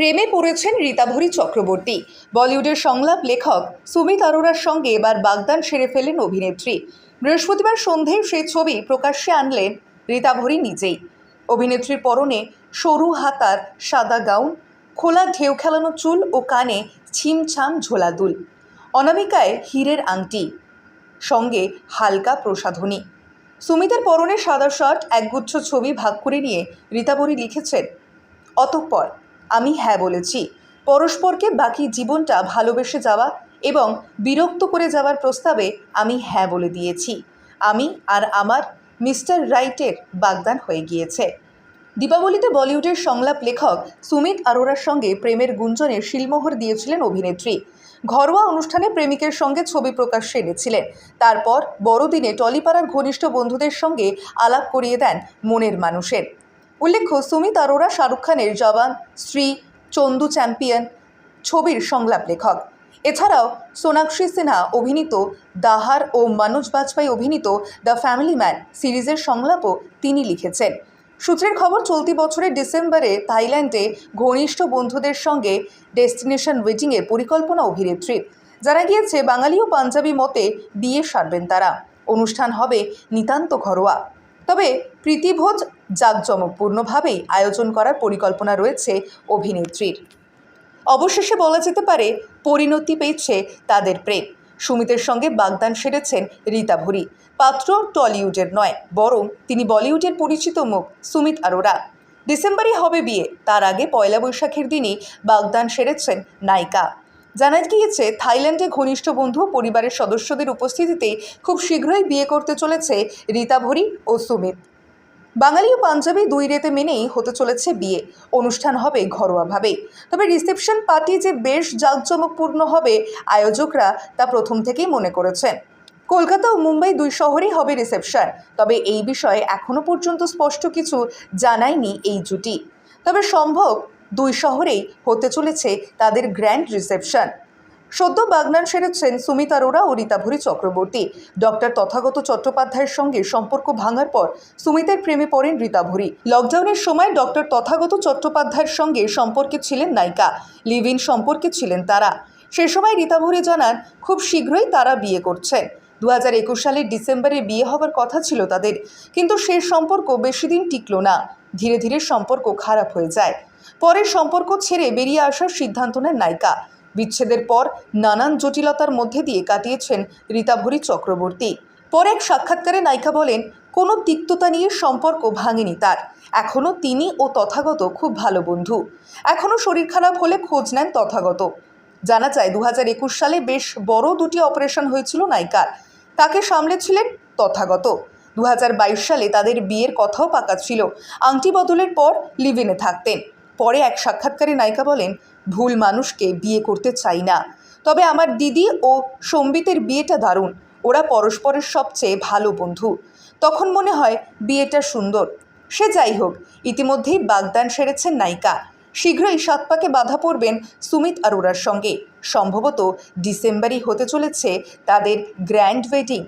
প্রেমে পড়েছেন রীতাভরি চক্রবর্তী। বলিউডের সংলাপ লেখক সুমিত আরোরার সঙ্গে এবার বাগদান সেরে ফেলেন অভিনেত্রী। বৃহস্পতিবার সন্ধেয় সেই ছবি প্রকাশ্যে আনলেন রীতাভরি নিজেই। অভিনেত্রীর পরনে সরু হাতার সাদা গাউন, খোলা ঢেউ খেলানো চুল ও কানে ছিমছাম ঝোলা দুল। অনামিকায় হীরের আংটি, সঙ্গে হালকা প্রসাধনী। সুমিতের পরনে সাদা শার্ট, একগুচ্ছ ছবি ভাগ করে নিয়ে রীতাবরী লিখেছেন, অতঃপর আমি হ্যাঁ বলেছি। পরস্পরকে বাকি জীবনটা ভালোবেসে যাওয়া এবং বিরক্ত করে যাওয়ার প্রস্তাবে আমি হ্যাঁ বলে দিয়েছি। আমি আর আমার মিস্টার রাইটের বাগদান হয়ে গিয়েছে। দীপাবলিতে বলিউডের সংলাপ লেখক সুমিত আরোরার সঙ্গে প্রেমের গুঞ্জনে শিলমোহর দিয়েছিলেন অভিনেত্রী। ঘরোয়া অনুষ্ঠানে প্রেমিকের সঙ্গে ছবি প্রকাশ্যে এনেছিলেন। তারপর বড়দিনে টলিপাড়ার ঘনিষ্ঠ বন্ধুদের সঙ্গে আলাপ করিয়ে দেন মনের মানুষের। উল্লেখ্য, সুমিত আরোরা, শাহরুখ খানের জবান স্ত্রী, চন্দু চ্যাম্পিয়ন ছবির সংলাপ লেখক। এছাড়াও সোনাক্ষী সিনহা অভিনীত, দাহার ও মনোজ বাজপেয়ী অভিনীত দ্য ফ্যামিলি ম্যান সিরিজের সংলাপও তিনি লিখেছেন। সূত্রের খবর, চলতি বছরের ডিসেম্বরে থাইল্যান্ডে ঘনিষ্ঠ বন্ধুদের সঙ্গে ডেস্টিনেশন ওয়েডিংয়ের পরিকল্পনা অভিনেত্রীর জানা গিয়েছে, বাঙালি ও পাঞ্জাবি মতে বিয়ে সারবেন তারা। অনুষ্ঠান হবে নিতান্ত ঘরোয়া। তবে প্রীতিভোজ জাঁকজমকপূর্ণভাবেই আয়োজন করার পরিকল্পনা রয়েছে অভিনেত্রীর। অবশেষে বলা যেতে পারে, পরিণতি পেয়েছে তাদের প্রেম। সুমিতের সঙ্গে বাগদান সেরেছেন রীতা ভুরি। পাত্র টলিউডের নয়, বরং তিনি বলিউডের পরিচিত মুখ সুমিত আরোরা। ডিসেম্বরে হবে বিয়ে, তার আগে পয়লা বৈশাখের দিনই বাগদান সেরেছেন নায়িকা। জানা গিয়েছে, থাইল্যান্ডে ঘনিষ্ঠ বন্ধু পরিবারের সদস্যদের উপস্থিতিতে খুব শীঘ্রই বিয়ে করতে চলেছে রীতা ভরি ও সুমিত। বাঙালি ও পাঞ্জাবি দুই রেতে মেনেই হতে চলেছে বিয়ে। অনুষ্ঠান হবে ঘরোয়াভাবে। তবে রিসেপশন পার্টি যে বেশ জাঁকজমকপূর্ণ হবে আয়োজকরা তা প্রথম থেকেই মনে করেছেন। কলকাতা ও মুম্বাই দুই শহরেই হবে রিসেপশন। তবে এই বিষয়ে এখনও পর্যন্ত স্পষ্ট কিছু জানায়নি এই জুটি। তবে সম্ভব দুই শহরেই হতে চলেছে তাদের গ্র্যান্ড রিসেপশন। সদ্য বাগনান সেরেছেন সুমিত আরোরা ও রীতাভরি চক্রবর্তী। ডক্টর তথাগত চট্টোপাধ্যায়ের সঙ্গে সম্পর্ক ভাঙার পর সুমিতের প্রেমে পড়েন রীতাভরি লকডাউনের সময় ডক্টর তথাগত চট্টোপাধ্যায়ের সঙ্গে সম্পর্কে ছিলেন নায়িকা লিভ ইন সম্পর্কে ছিলেন তারা। সে সময় রীতাভরি জানান, খুব শীঘ্রই তারা বিয়ে করছেন। দু হাজার একুশ সালের ডিসেম্বরে বিয়ে হবার কথা ছিল তাদের, কিন্তু সে সম্পর্ক বেশি দিন টিকল না। ধীরে ধীরে সম্পর্ক খারাপ হয়ে যায়। পরে সম্পর্ক ছেড়ে বেরিয়ে আসার সিদ্ধান্ত নেন নায়িকা। বিচ্ছেদের পর নানান জটিলতার মধ্যে দিয়ে কাটিয়েছেন রীতাভরি চক্রবর্তী। পরে এক সাক্ষাৎকারে নায়িকা বলেন, কোনো তিক্ততা নিয়ে সম্পর্ক ভাঙেনি তার। এখনও তিনি ও তথাগত খুব ভালো বন্ধু। এখনও শরীর খারাপ হলে খোঁজ নেন তথাগত। জানা যায় দু হাজার একুশ সালে বেশ বড় দুটি অপারেশন হয়েছিল নায়িকার। তাকে সামলেছিলেন তথাগত। দু হাজার বাইশ সালে তাদের বিয়ের কথাও পাকা ছিল। আংটি বদলের পর লিভিনে থাকতেন। পরে এক সাক্ষাৎকারে নায়িকা বলেন, ভুল মানুষকে বিয়ে করতে চাই না। তবে আমার দিদি ও সম্বিতের বিয়েটা দারুণ। ওরা পরস্পরের সবচেয়ে ভালো বন্ধু। তখন মনে হয় বিয়েটা সুন্দর। সে যাই হোক, ইতিমধ্যেই বাগদান সেরেছেন নায়িকা। শীঘ্রই সাত পাকে বাধা পড়বেন সুমিত আরোরার সঙ্গে। সম্ভবত ডিসেম্বরই হতে চলেছে তাদের গ্র্যান্ড ওয়েডিং।